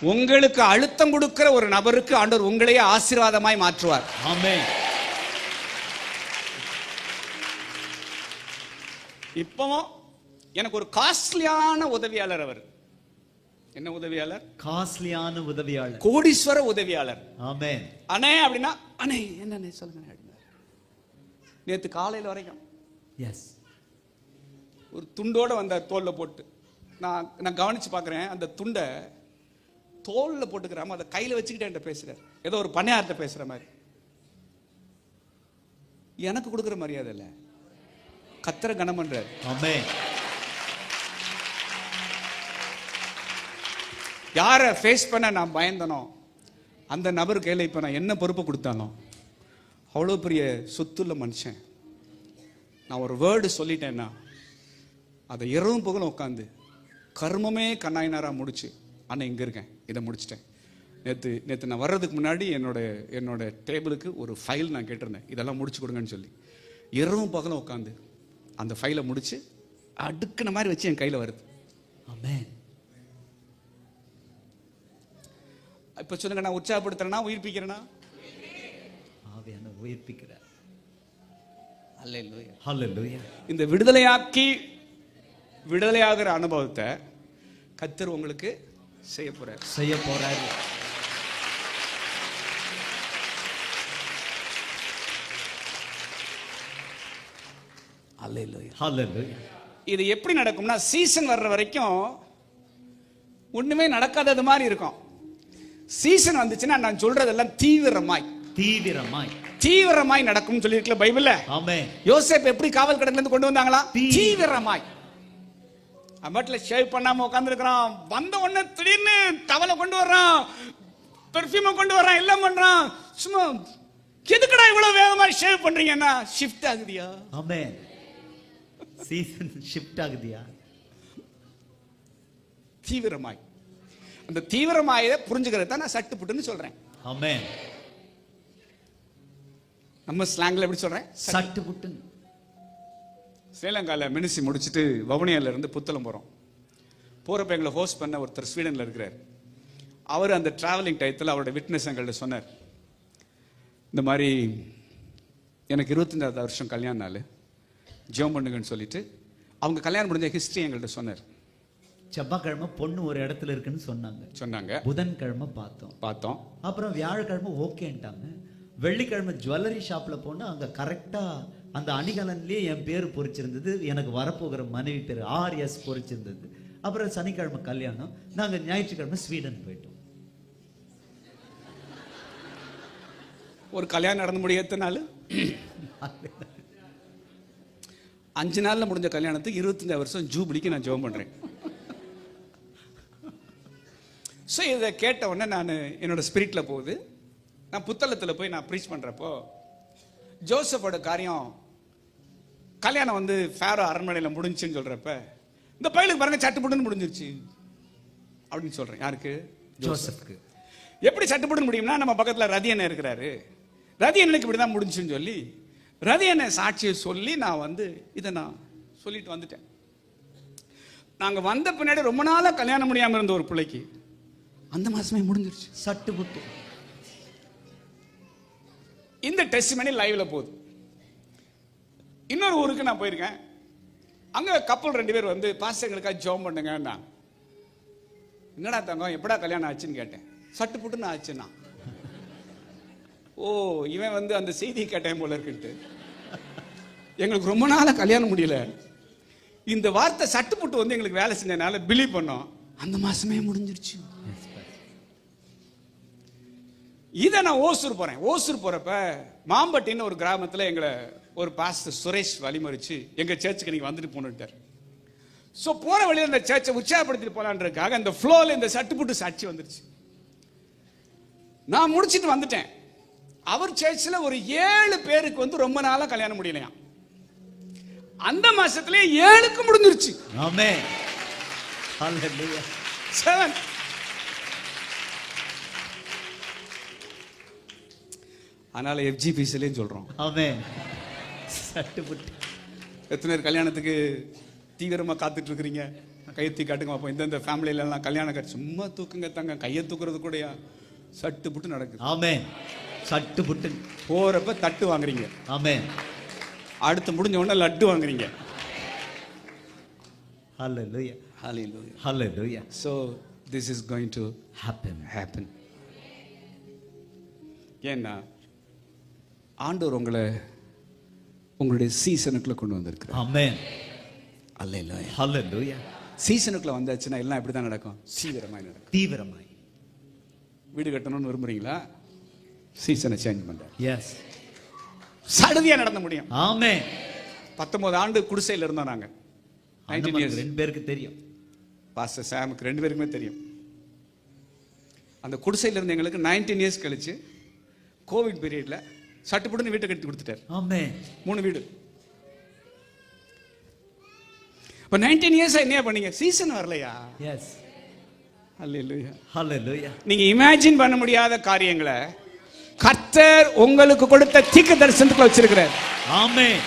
உங்களுக்கு அழுத்தம் கொடுக்கிற ஒரு நபருக்கு ஆண்டவர் உங்களையே ஆசீர்வாதமாய் மாற்றுவார். இப்பவும் எனக்கு ஒரு காஸ்ட்லியான உதவியாளர் அவர். என்ன உதவியாளர்? காஸ்ட்லியான உதவியாளர். கோடீஸ்வர உதவியாளர். ஆமென். அண்ணே அப்படின்னா அண்ணே என்னண்ணே சொல்லுங்க நேத்து காலையில வரைக்கும். எஸ் ஒரு துண்டோட வந்தார் தோல்ல போட்டு. நான் நான் கவனிச்சு பார்க்குறேன் அந்த துண்டை தோல்ல போட்டுக்கிறாம அதை கையில வச்சுக்கிட்டு என்கிட்ட பேசுறாரு. ஏதோ ஒரு பணியார்ட்ட பேசுற மாதிரி. எனக்கு கொடுக்குற மரியாதை இல்லை. கத்திர கனம் ஆமென். யாரை ஃபேஸ் பண்ண நான் பயந்தனோ அந்த நபர் கையில் இப்போ நான் என்ன பொறுப்பு கொடுத்தாலும் அவ்வளோ பெரிய சொத்துள்ள மனுஷன். நான் ஒரு வேர்டு சொல்லிட்டேன்னா அதை இரவும் பகலும் உட்காந்து கர்மமே கண்ணாயினாராக முடிச்சு அண்ணன் இங்கே இருக்கேன். இதை முடிச்சிட்டேன். நேற்று நேற்று நான் வர்றதுக்கு முன்னாடி என்னோட என்னோட டேபிளுக்கு ஒரு ஃபைல் நான் கேட்டிருந்தேன். இதெல்லாம் முடிச்சு கொடுங்கன்னு சொல்லி. இரவும் பகலும் உட்காந்து அந்த ஃபைலை முடிச்சு அடுக்குன மாதிரி வச்சு என் கையில் வருது. ஆமென். இப்போ சொல்லுங்க நான் உற்சாகப்படுத்துறேன்னா உயிர்ப்பிக்கிறேன்னா ஆவியான உயிர்ப்பிக்கிறார் இந்த விடுதலையாக்கி விடுதலையாகிற அனுபவத்தை கத்தர் உங்களுக்கு செய்ய போறார். செய்ய ஹalleluya. இது எப்படி நடக்கும்னா சீசன் வர்ற வரைக்கும் ஒண்ணுமே நடக்காதது மாதிரி இருக்கும். சீசன் வந்துச்சுன்னா நான் சொல்றதெல்லாம் தீவிரமாய். தீவிரமாய். தீவிரமாய் நடக்கும்னு சொல்லியிருக்கல பைபிள்ல. யோசேப் எப்படி காவல் கடன்ல இருந்து கொண்டு வந்தாங்களா தீவிரமாய். அம்மட்ல ஷேவ் பண்ணாம உட்கார்ந்துருக்கிறான். வந்த உடனே திடீர்னு டவலை கொண்டு வர்றான். பெர்ஃப்யூமை கொண்டு வர்றான். எல்லாம் பண்றான். சும்மா எதுக்குடா இவ்வளவு வேகமா ஷேவ் பண்றீங்கன்னா ஷிஃப்ட் ஆகுதியா? ஆமென். சீசன் ஷிஃப்ட் ஆகுதியா? தீவிரமாய். அந்த தீவிரமாயதை புரிஞ்சுக்கிறது தான் நான் சட்டு புட்டுன்னு சொல்றேன். ஆமென். நம்ம ஸ்லாங்ல எப்படி சொல்றேன்? சட்டு புட்டுன்னு. ஸ்ரீலங்கால மினிசி முடிச்சுட்டு வவுனியால இருந்து புத்தளம் போறோம். போறப்ப எங்களை ஹோஸ்ட் பண்ண ஒருத்தர் ஸ்வீடன்ல இருக்கிறார். அவர் அந்த டிராவலிங் டயத்தில் அவரோட விட்னஸ் எங்கள்கிட்ட சொன்னார். இந்த மாதிரி எனக்கு இருபத்தஞ்சாவது வருஷம் கல்யாண நாள். ஜெபம் பண்ணுங்கன்னு சொல்லிட்டு அவங்க கல்யாணம் முடிஞ்ச ஹிஸ்டரி எங்கள்கிட்ட சொன்னார். செவ்வாய்க்கிழமை பொண்ணு ஒரு இடத்துல இருக்குன்னு சொன்னாங்க. சொன்னாங்க. புதன்கிழமை பார்த்தோம். பார்த்தோம். அப்புறம் வியாழக்கிழமை ஓகேன்ட்டாங்க. வெள்ளிக்கிழமை ஜுவல்லரி ஷாப்பில் போனால் அங்கே கரெக்டாக அந்த அணிகலன்லேயே என் பேர் பொறிச்சிருந்தது எனக்கு வரப்போகிற மனைவி பேர் ஆர்எஸ் பொறிச்சிருந்தது. அப்புறம் சனிக்கிழமை கல்யாணம் நாங்கள் ஞாயிற்றுக்கிழமை ஸ்வீடன் போயிட்டோம். ஒரு கல்யாணம் நடந்து முடிய எத்தனை நாள்? அஞ்சு நாளில் முடிஞ்ச கல்யாணத்துக்கு இருபத்தஞ்சாவது வருஷம் ஜூபிலிக்கு நான் ஜோம் பண்ணுறேன் ஸோ இதை கேட்ட உடனே நான் என்னோட ஸ்பிரிட்டில் போகுது. நான் புத்தளத்தில் போய் நான் ப்ரீச் பண்றப்போ ஜோசப்போட காரியம் கல்யாணம் வந்து ஃபேரோ அரண்மனையில் முடிஞ்சுன்னு சொல்றப்ப இந்த பையலுக்கு பாருங்க சட்டுப்புட்டுன்னு முடிஞ்சிருச்சு. அப்படின்னு சொல்றேன். யாருக்கு? ஜோசப்க்கு எப்படி சட்டுப்பட்டு முடியும்னா நம்ம பக்கத்துல ரதி அண்ணன் இருக்கிறாரு. ரதி அண்ணனுக்கு இப்படி தான் முடிஞ்சுன்னு சொல்லி ரதி அண்ணன் சாட்சியை சொல்லி நான் வந்து இதை நான் சொல்லிட்டு வந்துட்டேன். நாங்க வந்த பின்னாடி ரொம்ப நாளா கல்யாணம் முடியாம இருந்த ஒரு பிள்ளைக்கு அந்த மாசமே முடிஞ்சிருச்சு. சட்டு புட்டு. இந்த டெஸ்ட் மணி லைவ்ல போகுது. இன்னொரு ஊருக்கு நான் போயிருக்கேன். அங்க கப்பல் ரெண்டு பேர் வந்து பாசங்களுக்காக ஜோம் பண்ணுங்கன்னா என்னடா தங்கம் எப்படா கல்யாணம் ஆச்சுன்னு கேட்டேன். சட்டு புட்டுன்னு ஆச்சுன்னா ஓ இவன் வந்து அந்த செய்தி கேட்டேன் போல இருக்குன்ட்டு. எங்களுக்கு ரொம்ப நாளாக கல்யாணம் முடியல. இந்த வார்த்தை சட்டுப்புட்டு வந்து எங்களுக்கு வேலை செஞ்சதுனால பிலீவ் பண்ணோம். அந்த மாசமே முடிஞ்சிருச்சு. இதை நான் ஓசூர் போறேன். ஓசூர் போறப்ப மாம்பட்டின்னு ஒரு கிராமத்துல எங்களை ஒரு பாஸ்டர் சுரேஷ் வழிமறிச்சு எங்க சர்ச்சுக்கு நீங்க வந்துட்டு போனுட்டார் சோ போற வழியில இந்த சர்ச்சை உற்சாகப்படுத்திட்டு போலான்றதுக்காக அந்த ஃப்ளோல இந்த சட்டுப்புட்டு சாட்சி வந்துருச்சு. நான் முடிச்சிட்டு வந்துட்டேன். அவர் சர்ச்சில் ஒரு ஏழு பேருக்கு வந்து ரொம்ப நாளா கல்யாணம் முடியலையாம் அந்த மாசத்திலே ஏழுக்கு முடிஞ்சிருச்சு. ஹalleluya. செவன் அதனால எஃப்ஜிபிசிலையும் சொல்றோம். ஆமென். சட்டு புட்டு எத்தனை பேர் கல்யாணத்துக்கு தீவிரமா காத்துட்டு இருக்கிறீங்க கையை தூக்கி காட்டுங்க பார்ப்போம் இந்தந்த ஃபேமிலியில எல்லாம் கல்யாணம் கட்டி சும்மா தூக்குங்க தங்க. கையை தூக்குறது கூடயா? சட்டு புட்டு நடக்குது. ஆமென். சட்டு புட்டு போறப்ப தட்டு வாங்குறீங்க. ஆமென். அடுத்து முடிஞ்ச உடனே லட்டு வாங்குறீங்க. ஹalleluya. Hallelujah. Hallelujah. So this is going to happen. happen. ஏன்னா ஆண்டவர் உங்களை உங்களுடைய சீசனுக்குள்ள கொண்டு வந்திருக்கிறார். ஆமென் அல்ல ஹalleluya சீசனுக்குள்ள வந்தாச்சுன்னா எல்லாம் இப்படி தான் நடக்கும்? தீவிரமாய் நடக்கும். தீவிரமாய். வீடு கட்டணும்னு விரும்புறீங்களா? சீசனை சேஞ்ச் பண்ற எஸ் சடுதியா நடந்த முடியும். ஆமென் பத்தொன்பது ஆண்டு குடிசையில் இருந்தோம் நாங்க. நைன்டீன் அந்த இயர்ஸ் ரெண்டு பேருக்கு தெரியும். பாஸ்டர் சாமுக்கு ரெண்டு பேருக்குமே தெரியும். அந்த குடிசையில் இருந்த எங்களுக்கு நைன்டீன் இயர்ஸ் கழிச்சு கோவிட் பீரியட்ல சட்டுப்புட்டுன்னு வீட்டை கட்டி கொடுத்துட்டார். ஆமென். மூணு வீடு. இப்போ நைன்டீன் இயர்ஸ் என்ன பண்ணீங்க? சீசன் வரலையா? எஸ் நீங்க இமேஜின் பண்ண முடியாத காரியங்களை கர்த்தர் உங்களுக்கு கொடுத்த தீர்க்க தரிசனத்துக்குள்ள வச்சிருக்கிறார். ஆமென்.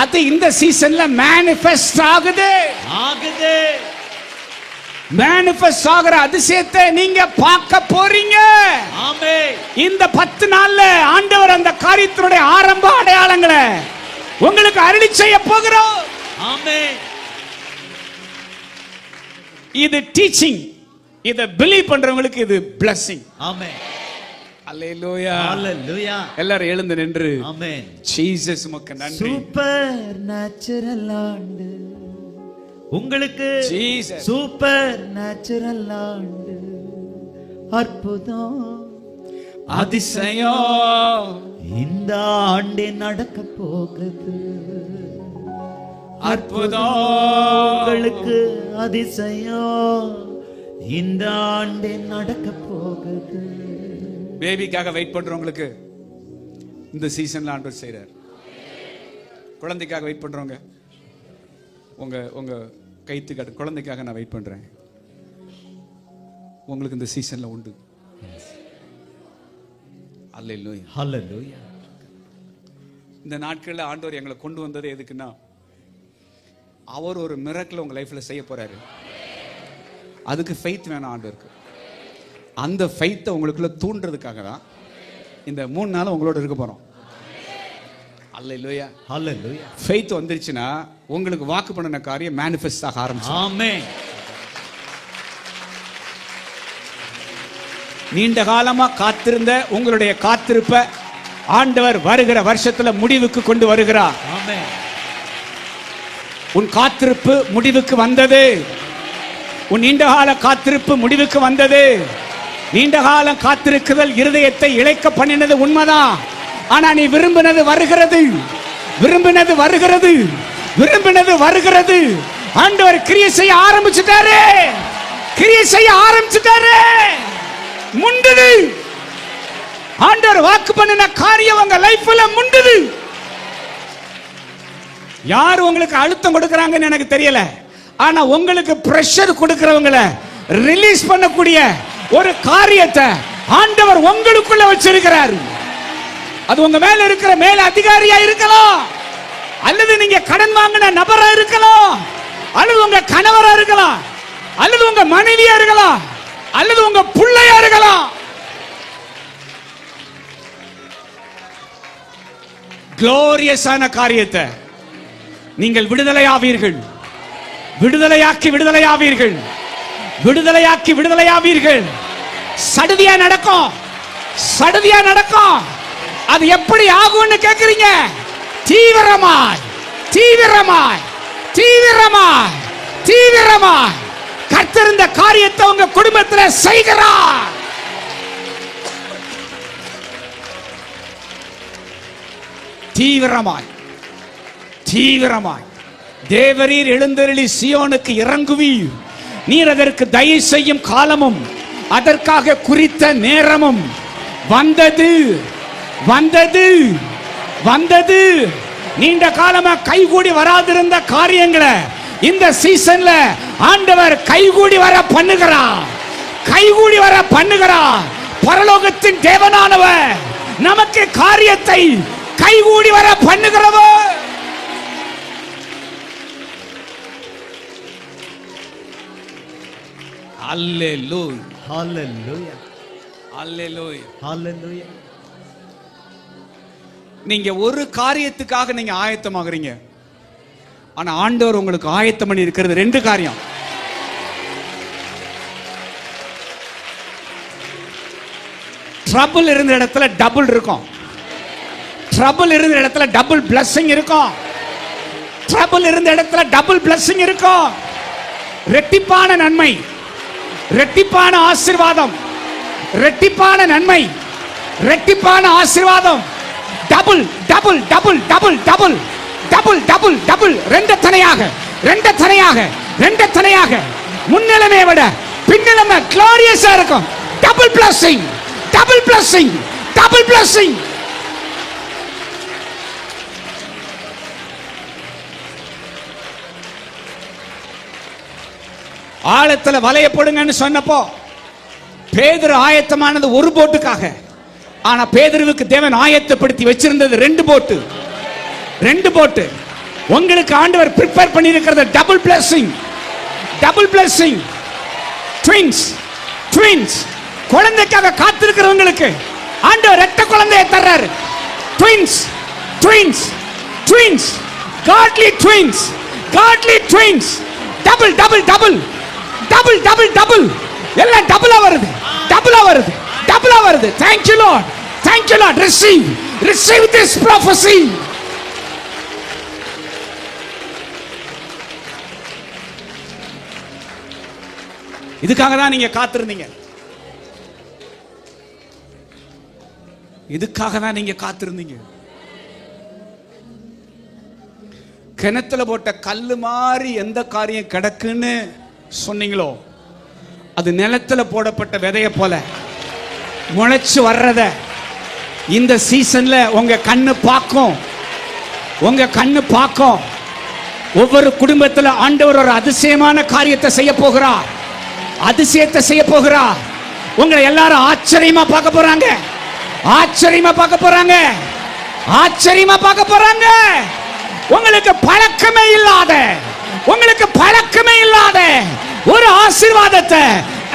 அது இந்த சீசன்ல மேனிஃபெஸ்ட் ஆகுது. ஆகுது. மேனிஃபெஸ்ட் ஆகுற அதிசயத்தை நீங்க பார்க்க போறீங்க. இந்த பத்து நாள்ல ஆண்டவர் அந்த காரியத்தினுடைய ஆரம்ப அடையாளங்களை உங்களுக்கு அருளி செய்ய போகிறோம். ஆமென். இது டீச்சிங் இத பிலீவ் பண்றவங்களுக்கு இது பிளஸிங் அல்லேலூயா ஹalleluya எல்லாரும் எழுந்து நின்று. ஆமென். ஜீசஸ் உமக்கு நன்றி. சூப்பர் நேச்சுரல் ஆண்டு உங்களுக்கு ஜீசஸ் சூப்பர் நேச்சுரல் ஆண்டு அற்புதம். அதிசயம் இந்த ஆண்டே நடக்க போகுது அற்புதம். உங்களுக்கு அதிசயம் இந்த ஆண்டே நடக்க போகுது பேபிக்காக வெயிட் பண்றவங்களுக்கு இந்த சீசன்ல ஆண்டவர் செய்றார். குழந்தைக்காக வெயிட் பண்றவங்க உங்க உங்க கைத்து காட்டு குழந்தைக்காக நான் வெயிட் பண்றேன். உங்களுக்கு இந்த சீசன்ல உண்டு. ஹalleluya இந்த நாட்கள்ல ஆண்டவர் எங்களை கொண்டு வந்தது எதுக்குன்னா அவர் ஒரு மிரக்கல் உங்க லைஃப்ல செய்ய போறாரு. அதுக்கு ஃபெய்த் வேணும் ஆண்டவருக்கு. அந்த ஃபெய்த்தை உங்களுக்குள்ள தூண்டுறதுக்காக தான் இந்த மூணு நாள் உங்களோட இருக்க போறோம். அல்ல இல்லையா ஹalleluya ஃபெய்த் வந்துருச்சுன்னா உங்களுக்கு வாக்கு பண்ணின காரியம் மேனிஃபெஸ்ட் ஆக ஆரம்பிச்சு ஆமென் நீண்ட காலமா காத்திருந்த உங்களுடைய காத்திருப்ப ஆண்டவர் வருகிற வருஷத்துல முடிவுக்கு கொண்டு வருகிறார். உன் காத்திருப்பு முடிவுக்கு வந்தது. உன் நீண்டகால காத்திருப்பு முடிவுக்கு வந்தது. நீண்ட காலம் காத்திருக்குதல் இருதயத்தை இழைக்க பண்ணினது உண்மைதான். ஆனா நீ விரும்பினது வருகிறது. விரும்பினது வருகிறது. விரும்பினது வருகிறது. ஆண்டவர் கிரியை செய்ய ஆரம்பிச்சுட்டாரு. கிரியை செய்ய ஆரம்பிச்சுட்டாரு. முண்டுது. ஆண்டவர் வாக்கு பண்ணின காரியம் உங்க லைஃப்ல முண்டுது. யார் உங்களுக்கு அழுத்தம் கொடுக்கறாங்கன்னு எனக்கு தெரியல. ஆனா உங்களுக்கு பிரஷர் கொடுக்கறவங்கள ரிலீஸ் பண்ணக்கூடிய ஒரு காரியத்தை ஆண்டவர் உங்களுக்குள்ள வச்சிருக்கிறார். அது உங்க மேல இருக்கிற மேல அதிகாரியா இருக்கலாம். அல்லது நீங்க கடன் வாங்கின நபரா இருக்கலாம். அல்லது உங்க கணவரா இருக்கலாம். அல்லது உங்க மனைவியா இருக்கலாம். அல்லது உங்க பிள்ளையா இருக்கலாம். குளோரியஸான காரியத்தை நீங்கள் விடுதலையாவீர்கள். விடுதலையாக்கி விடுதலையாவீர்கள். விடுதலையாக்கி விடுதலையாவீர்கள். சடுதியா நடக்கும். சடுதியா நடக்கும். அது எப்படி ஆகும்னு கேக்குறீங்க? தீவிரமாய் தீவிரமாய் தீவிரமாய் தீவிரமாய். கர்த்தர் இந்த காரியத்தை உங்க குடும்பத்துல செய்கிறார். தீவிரமாய் தீவிரமாய். தேவரீர் எழுந்தருளி சியோனுக்கு இறங்குவீர். நீர் அதற்கு தயவு செய்யும் காலமும் அதற்காக குறித்த நேரமும் வந்தது வந்தது வந்தது. நீண்ட காலமா கைகூடி வராதிருந்த காரியங்களை இந்த சீசன்ல ஆண்டவர் கைகூடி வர பண்ணுகிறார். கைகூடி வர பண்ணுகிறார். பரலோகத்தின் தேவனானவர் நமக்கு காரியத்தை கைகூடி வர பண்ணுகிறவர். அல்லேலூயா ஹalleluya அல்லேலூயா ஹalleluya நீங்க ஒரு காரியத்துக்காக நீங்க ஆயத்தமாகறீங்க. ஆனா ஆண்டவர் உங்களுக்கு ஆயத்தம் பண்ணி இருக்கிறது ரெண்டு காரியம். ட்ரபிள் இருந்த இடத்துல டபுள் இருக்கும். ட்ரபிள் இருந்த இடத்துல டபுள் பிளஸ்ஸிங் இருக்கும். ட்ரபிள் இருந்த இடத்துல டபுள் பிளஸ்ஸிங் இருக்கும். ரெட்டிப்பான நன்மை ரெட்டிப்பான ஆசிர்வாதம் ரெட்டிப்பான நன்மை ரெட்டிப்பான ஆசிர்வாதம். Double double double double double double double double. ரெண்டு தனையாக ரெண்டு தனையாக ரெண்டு தனையாக முன்னிலைமையை விட பின்னிலைமை க்ளோரியஸா இருக்கும். Double blessing double blessing double blessing. ஆழத்துல வலைய போடுங்கன்னு சொன்னப்போ பேதுரு ஆயத்தமானது ஒரு போட்டுக்காக. ஆனா பேதுருவுக்கு தேவன் ஆயத்தப்படுத்தி வச்சிருந்தது ரெண்டு போட்டு. ரெண்டு போட்டு. உங்களுக்கு ஆண்டவர் ப்ரிப்பேர் பண்ணியிருக்கிறது double blessing double blessing twins twins குழந்தைக்காக காத்திருக்கிறவங்களுக்கு ஆண்டவர் ரெட்ட குழந்தையை தர்றாரு. Twins twins twins godly twins godly twins double double double double double double எல்லாம் டபுளா வருது. டபுளா வருது. டபுளா வருது. Thank you lord thank you lord receive receive this prophecy இதுக்காக தான் நீங்க காத்திருந்தீங்க. இதுக்காக தான் நீங்க காத்திருந்தீங்க. கிணத்துல போட்ட கல்லு மாதிரி எந்த காரியம் கிடக்குன்னு சொன்னீங்களோ அது நிலத்துல போடப்பட்ட விதைய போல முளைச்சு வர்றத இந்த சீசன்ல உங்க கண்ணு பார்க்கும். உங்க கண்ணு பார்க்கும். ஒவ்வொரு குடும்பத்தில் ஆண்டவர் ஒரு அதிசயமான காரியத்தை செய்ய போகிறார். அதிசயத்தை செய்ய போகிறா. உங்களை எல்லாரும் ஆச்சரியமா பார்க்க போறாங்க. ஆச்சரியமா பார்க்க போறாங்க. ஆச்சரியமா பார்க்க போறாங்க. உங்களுக்கு பழக்கமே இல்லாத உங்களுக்கு பழக்கமே இல்லாத ஒரு ஆசீர்வாதத்தை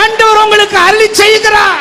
ஆண்டவர் உங்களுக்கு அருளி செய்கிறார்.